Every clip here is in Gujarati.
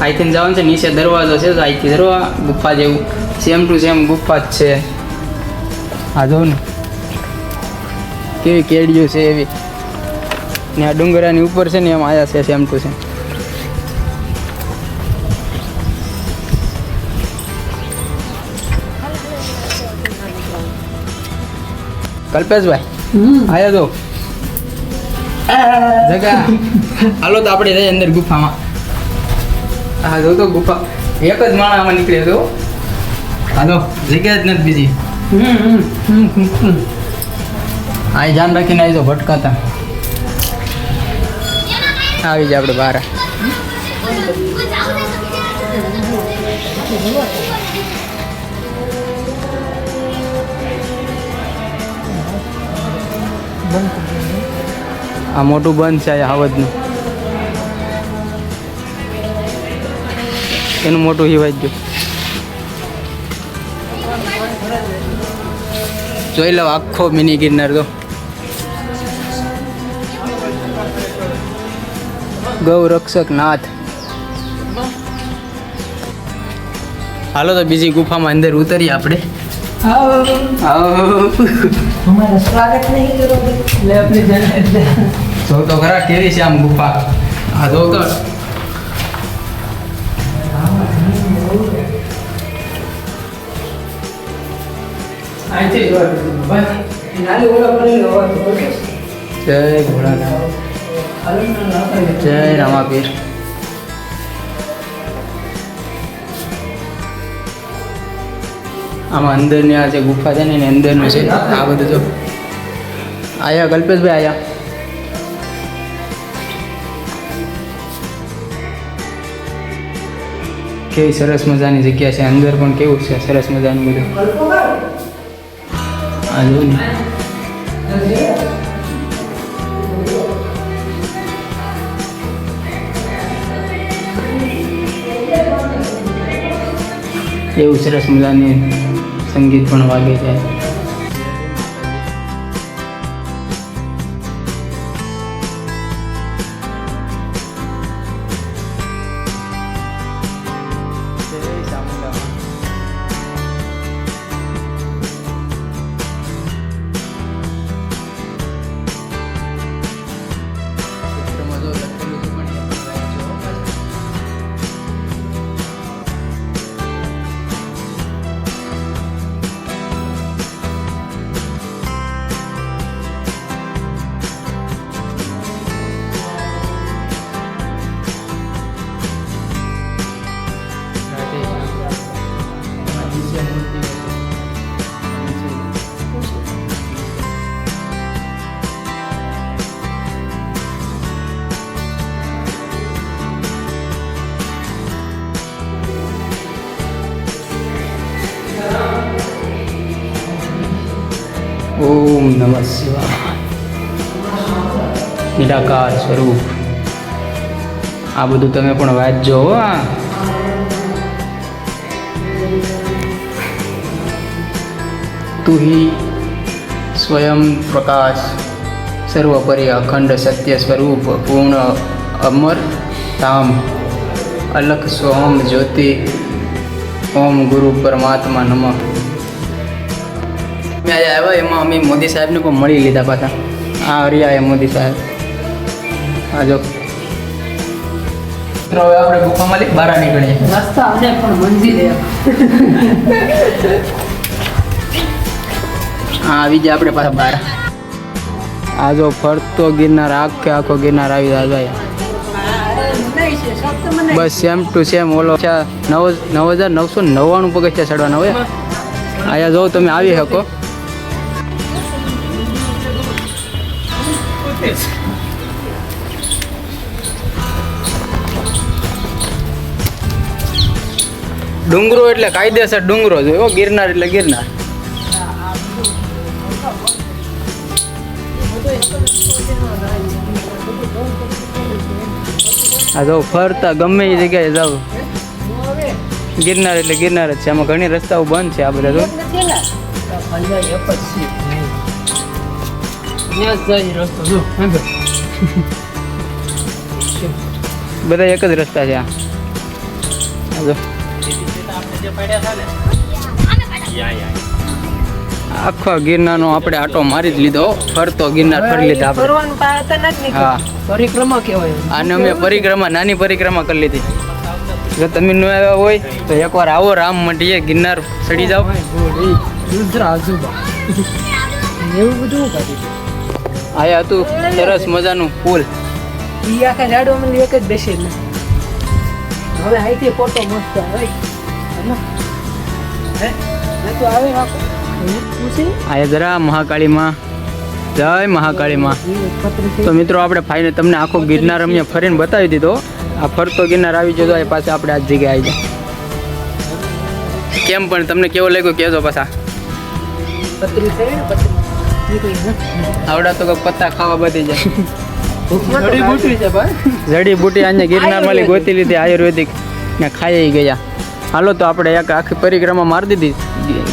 અહીંથી જવાનું છે, નીચે દરવાજો છે, તો અહીંથી દરવા, ગુફા જેવું. સેમ ટુ સેમ ગુફા જ છે. આ જો ને, કેવી કેડીઓ છે એવી. ને આ ડુંગરાની ઉપર છે ને, એમ આયા છે સેમ ટુ સેમ કલ્પેશભાઈ, આયા તો. જગા. હાલો તો આપણે જઈએ અંદર ગુફામાં. હા જો તો ગુફા. એક જ માણસ આમાં નીકળે તો હાલો જગ્યા જ નથી બીજી. આ ધ્યાન રાખીને આવી તો ભટકાતા. આવી જાય આપણે બહાર. આ મોટું બંધ છે આ હવદનું એનું મોટું હિવાઈ ગયું. જોઈ લો આખો મિની ગિરનાર તો ગૌ રક્ષક નાથ. હાલો તો બીજી ગુફામાં અંદર ઉતરીએ આપણે. અમારા સ્વાગત નહીં કરો એટલે આપણે જાણે જો તો ખરા કેવી છે આમ ગુફા? આ જો તો. અહીંથી બસ નાલી જય ભોળાનાથ. જય રામાપીર. આમાં અંદરની આ જે ગુફા છે ને એની અંદરનું છે. આ બધું જો. આયા, કલ્પેશભાઈ, આયા. કેવી સરસ મજાની જગ્યા છે. અંદર પણ કેવું છે? સરસ મજાનું બધું. આ જો ને. એવું સરસ મજાની સંગીત પણ વાગે છે. ઓમ નમઃ શિવાય. નિરાકાર સ્વરૂપ. આ બધું તમે પણ વાંચજો હો આ તું હિ સ્વયં પ્રકાશ, સર્વપરી અખંડ સત્ય સ્વરૂપ, પૂર્ણ અમર, તામ, અલખ સોમ જ્યોતિ, ઓમ ગુરુ પરમાત્મા નમઃ. અમે આજે આવ્યા એમાં અમે મોદી સાહેબને પણ મળી લીધા પાછા. આ હરિયા એ મોદી સાહેબ. આ જો. મિત્રો હવે હા આવી જાય આપણે પાછા બહાર. આ જો ફરતો ગિરનાર આખે આખો ગિરનાર આવી જાય ભાઈ બસ સેમ ટુ સેમ ઓલો નવ નવ હજાર નવસો નવ્વાણું પગથિયા ચડવાના હોય. અહીંયા જો તમે આવી શકો. ડુંગરો એટલે કાયદેસર ડુંગરો જ હોય ગિરનાર એટલે ગિરનાર. આ જો ફરતા ગમે એ જગ્યાએ જાવ ગિરનાર એટલે ગિરનાર જ છે. આમાં ઘણી રસ્તાઓ બંધ છે આ બધા તો બધા એક જ રસ્તા છે આ આ જો. આખો ગિરનારનો આપણે આટો મારી જ લીધો ફરતો ગિરનાર ફરી લીધા આપણે હા પરિક્રમા કહેવાય આને અમે પરિક્રમા નાની પરિક્રમા કરી લીધી જો તમે ન આવ્યા હોય તો એકવાર આવો રામ મંડીએ ગિરનાર ચડી જાઓ એવું બધું આયા હતું. સરસ મજાનું પુલ ઈ આખા જાડવામાં એક જ બેસે ને હવે અહીંથી ફોટો મસ્ત આવે. હે? તો આવે આયા જરા મહાકાળીમાં. જય મહાકાળીમાં. તો મિત્રો આપણે ફાઈને તમને આખો ગિરનાર અમને ફરીને બતાવી દીધો. આ ફરતો ગિરનાર આવી જતો એ પાસે આપણે આ જગ્યાએ આવી જાય કેમ પણ તમને કેવો લાગ્યો? કહેજો પાછા. આવડા તો કંઈક પત્તા ખાવા બધી જાય. જડીબુટી છે ભાઈ. જડીબુટી અહીંયા ગિરનાર માલી ગોતી લીધી આયુર્વેદિક. ને ખાઈ ગયા. હાલો તો આપણે એક આખી પરિક્રમા મારી દીધી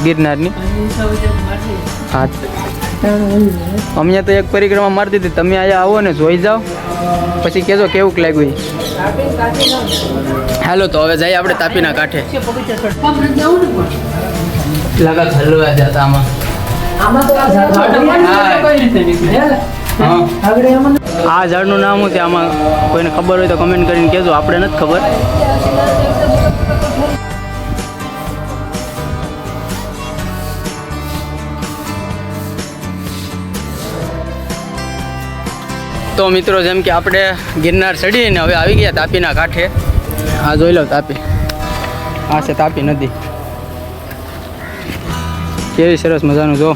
ગિરનારની. હા. અમે તો એક પરિક્રમા મારી દીધી. તમે અહીંયા આવો ને જોઈ જાઓ. પછી કહેજો કેવું લાગ્યું હાલો તો હવે જઈએ આપણે તાપીના કાંઠે. લગા હલવા જતા આમાં. આ ઝાડ ઝાડનું નામ હું આમાં કોઈને ખબર હોય તો કમેન્ટ કરીને કહેજો. આપણે નથી ખબર. તો મિત્રો જેમ કે આપણે ગિરનાર ચડીને હવે આવી ગયા તાપીના કાંઠે. આ જોઈ લો તાપી. આ છે તાપી નદી. કેવી સરસ મજાનું, જો.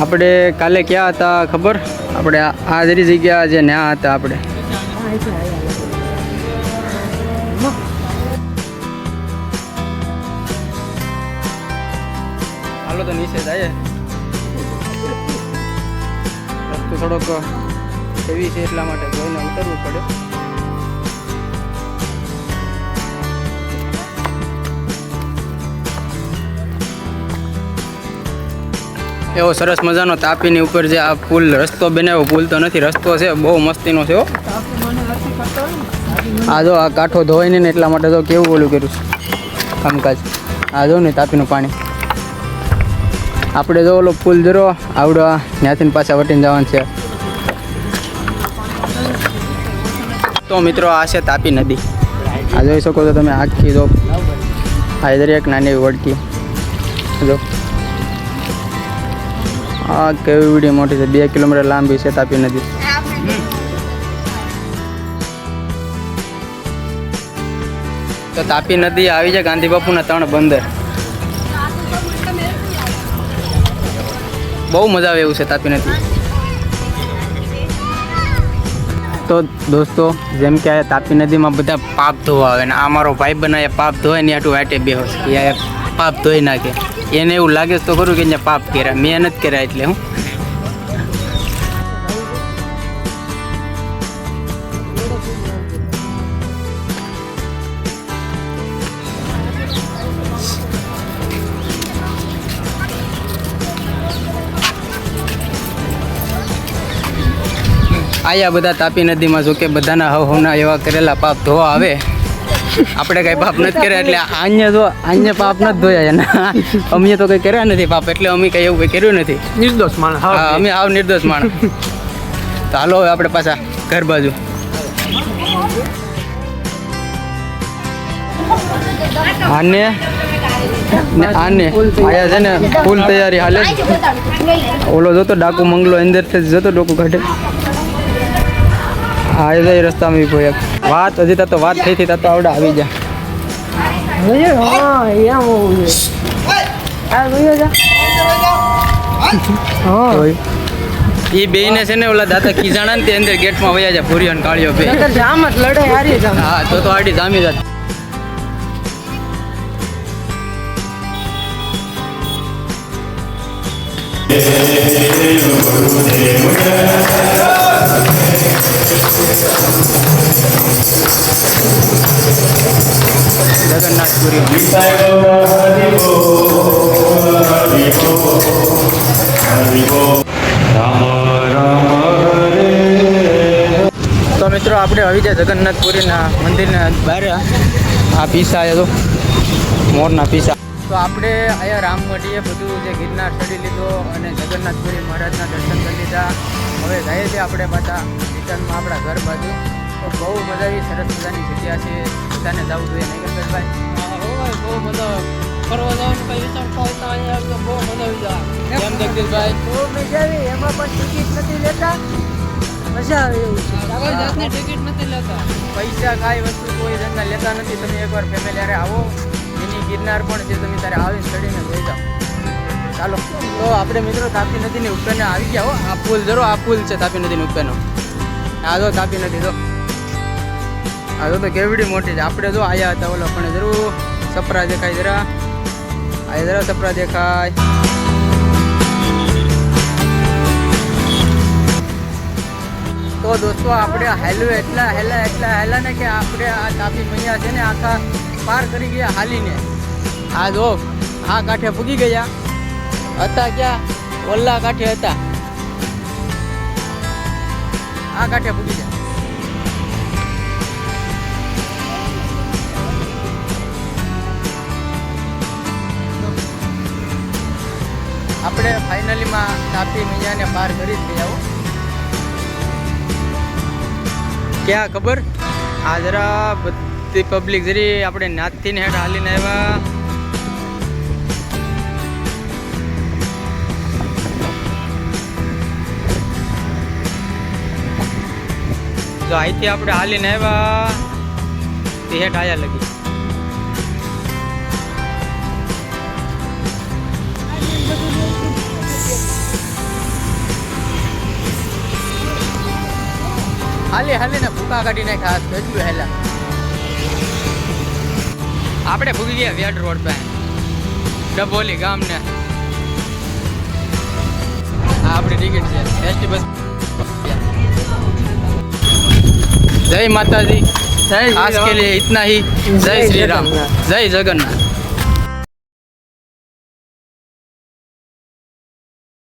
આપણે કાલે ક્યાં હતા ખબર? આપણે આ- જરી જગ્યા જે ન્યા હતા આપણે. હાલો તો નીચે જાય રસ્તો થોડોક એવી છે એટલા માટે જોઈને ઉતરવું પડે. એવો સરસ મજાનો તાપીની ઉપર જે આ પુલ રસ્તો બનાવ્યો, પુલ તો નથી, રસ્તો છે, બહુ મસ્તીનો છે આ જો આ કાંઠો ધોઈને ને એટલા માટે તો કેવું ઓલું કર્યું છે, કામકાજ. આ જો ને તાપીનું પાણી. આપણે જો ઓલો પુલ જરો આવડો, ત્યાંથી પાછા વટીને જવાનું છે. તો મિત્રો, આ છે તાપી નદી. આ જોઈ શકો છો તમે, આખી જો, આ એક નાની વડકી. જો. આ કેવી મોટી છે? બે કિલોમીટર લાંબી છે, તાપી નદી. તો તાપી નદી આવી છે, ગાંધી બાપુના ત્રણ બંદર. બહુ મજા આવે એવું છે, તાપી નદી. તો દોસ્તો, જેમ કે તાપી નદીમાં બધા પાપ ધોવા આવે ને, આ મારો ભાઈ બનાવે, પાપ ધોય ને આટલું વાટે બેહોશ. કે પાપ ધોઈ નાખે. એને એવું લાગે તો ખરું કે પાપ કર્યા મેં નથી કર્યા એટલે હું. આયા બધા તાપી નદીમાં જો કે બધાના હવ હવના એવા કરેલા પાપ ધોવા આવે. આપણે કઈ પાપ નથી કર્યા એટલે આન્ય તો આન્ય પાપ નથી ધોયા એના. અમે તો કઈ કર્યા નથી પાપ એટલે અમે કઈ એવું કઈ કર્યું નથી. નિર્દોષ માણસ હા. અમે આવ નિર્દોષ માણસ. તો હાલો હવે આપણે પાછા ઘર બાજુ. આને આને આયા છે ને ફૂલ તૈયારી હાલે ઓલો જોતો ડાકુ મંગલો અંદરથી જ જતો ડોકું કાઢે. આ જાય રસ્તામાં બી કોઈ એક. વાત હજી તા વાત થઈ હતી તો આવડા આવી જા હા હા એ બેયને છે ને ઓલા દાદા ખીજાણા ને તે અંદર ગેટમાં વયા જાય ભૂરિયો અને કાળિયો બે જામ જ લડે હારી જામ હા તો તો આડી જામી જાત Yeah, તો મિત્રો, આપણે આવી જાય જગન્નાથપુરીના મંદિરના બહાર આ પીસા આવ્યો તો. મોરના પીસા. તો આપણે અહીંયા રામમઢીએ બધું જે ગિરનાર ચડી લીધો અને જગન્નાથપુરી મહારાજના દર્શન કરી લીધા. હવે જઈએ છીએ આપણે પાછા રિટર્નમાં આપણા ઘર બાજુ. તો બહુ મજા આવી સરસ મજાની જગ્યા છે. બધાને જવું જોઈએ નહીં કલ્પેશભાઈ બહુ મજા ફરવા જવાનું કઈ વિચારતા અહીંયા તો બહુ મજા આવી જાય. કેમ જગદીશભાઈ બહુ મજા આવી એમાં પણ ટિકિટ નથી લેતા. મજા આવે એવું છે. કોઈ જાતની ટિકિટ નથી લેતા. પૈસા કાંઈ વસ્તુ કોઈ જાતના લેતા નથી. તમે એકવાર ફેમિલી હારે આવો. એની ગિરનાર પણ છે તમે ત્યારે આવી ચડીને જોઈ જાઓ. ચાલો. તો આપણે મિત્રો તાપી નદીની ઉપરને આવી ગયા હો. આ પુલ જરો આ પુલ છે તાપી નદીની ઉપરનો. આ જો તાપી નથી જો. આ તો કેવડી મોટી છે. આપણે જો આયા હતા ઓલો પણ જરૂર સપરા દેખાય જરા. આ જરા સપરા દેખાય. તો દોસ્તો આપણે હાલવે એટલા હેલા એટલા હેલા ને કે આપણે આ તાપી મૈયા છે ને આખા પાર કરી ગયા હાલીને. આ જો આ કાંઠે પૂગી ગયા. હતા ક્યાં? ઓલા કાંઠે હતા. આ કાંઠે પૂગી જાય. આપણે ફાઇનલીમાં તાપી મૈયાને પાર કરી જ ગયા ક્યાં ખબર? આ જરા બધી પબ્લિક જરી આપણે નાથથી હેઠ હાલીને આવ્યા. જો અહીંથી આપણે હાલીને આવ્યા. તે હેઠ આયા લગી. હાલી, હાલીને ભૂકા કાઢી નાખ્યા કેટલું હેલા આપણે ભૂગી ગયા વેડ રોડ પાસે. ડબોલી ગામને. ને આપણી ટિકિટ છે. એસટી બસ જય માતાજી જય શ્રી आज के राम। लिए इतना ही जय जय श्री राम जगन्नाथ। जय जगन्नाथ